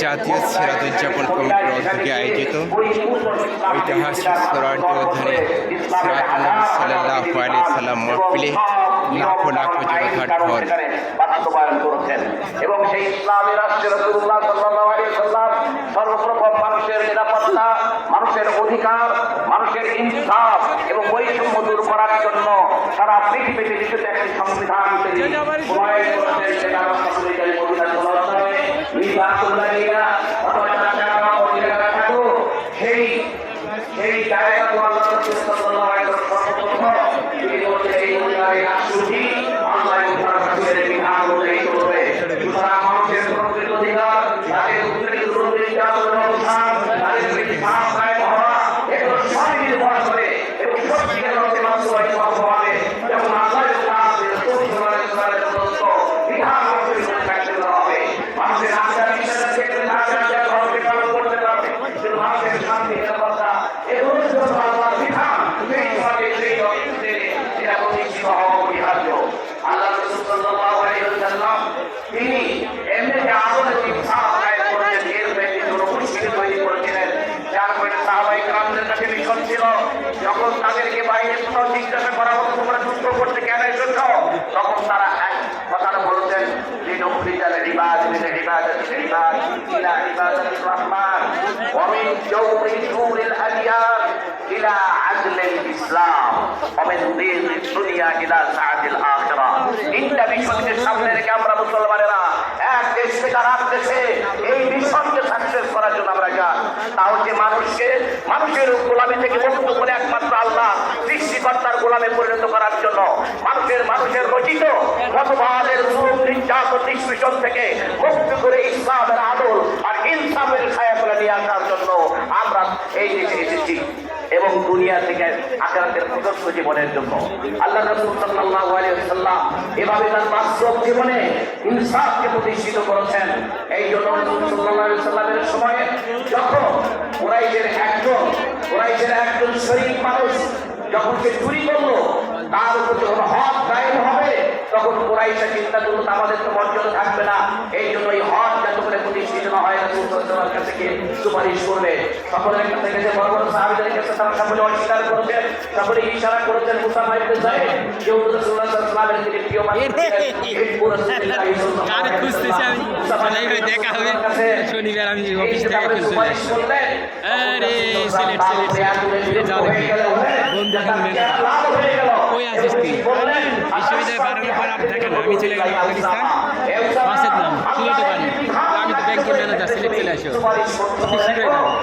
জাতীয় সিরাত উদযাপন কমিটির উদ্যোগে আয়োজিত ঐতিহাসিক অধ্যয়নে সিরাত নবী সাল্লাহ সাল্লাম মহফিলে লাখো লাখো জনতার ঢল এবং সেই ইসলামী রাষ্ট্রে রসুল্লাহ সাল্লাহ সর্বপ্রথম মানুষের নিরাপত্তা, মানুষের অধিকার, মানুষের ইনসাফ এবং বৈষম্য দূর করার জন্য সারা পৃথিবীতে লিখিত একটি সংবিধান সেটা সেই সেই জায়গা তো আল্লাহ সাল্লাল্লাহু শান্তি নিরাপত্তা এগুলোর জন্য সেই হওয়া ومن جور جور الأديان إلى عدل الإسلام ومن ضيق الدنيا إلى سعة الآخرة তিনটা বিষয়কে সামনে রেখে আমরা মুসলমানেরা এক দেশ থেকে আর দেশে এই মিশনকে সাকসেস করার জন্য আমরা যাই তাও যে মানুষকে মানুষের গোলামি থেকে মুক্ত করে একমাত্র আল্লাহ সৃষ্টিকর্তার গোলামে পরিণত করার জন্য মানুষের মানুষের রচিত মতবাদের রূপ নির্যাতন নিষ্পেষণ থেকে মুক্ত করে ইসলামের আদল আখেরাতের প্রদত্ত জীবনের জন্য। আল্লাহ রাসূল এভাবে তার বাস্তব জীবনে ইনসাফকে প্রতিষ্ঠিত করেছেন। এই জন্য ওয়াসাল্লামের সময়ে যখন কুরাইশের একজন কুরাইশের একজন শরীফ মানুষ যখন সে চুরি করল, তার উপর যখন হক দায়ের হবে, তখন কুরাইশা চিন্তা করল আমাদের তো মর্যাদা থাকবে না। এই জন্য এই হক যাতে করে প্রতিষ্ঠিত হয়, রাসূল সাল্লাল্লাহু আলাইহি কাছে সুপারিশ করবে সকলের কাছে বড় বড় সাহাবীদের কাছে তারা সকলে অস্বীকার করেছেন সকলে ইশারা করেছেন মুসাফা ইবনে যায়েদ যে রাসূলুল্লাহ সাল্লাল্লাহু আলাইহি তিনি প্রিয় মানুষ ছিলেন। এই পুরো রাসূলুল্লাহ সাল্লাল্লাহু কারে খুঁজতেছি আমি মুসাফা দেখা হবে শনিবার আমি অফিস থেকে খুঁজতে যাচ্ছি আরে, সিলেট, সিলেট, সিলেট। যাও দেখি। বন্ধু এখন কই আছিস তুই? বিশ্ববিদ্যালয়ে পাঠানোর পর আর দেখে না। আমি চলে গেলাম পাকিস্তান। বাসের নাম, সিলেটে বাড়ি। আমি তো ব্যাংকের ম্যানেজার, সিলেট চলে আসো। অফিস।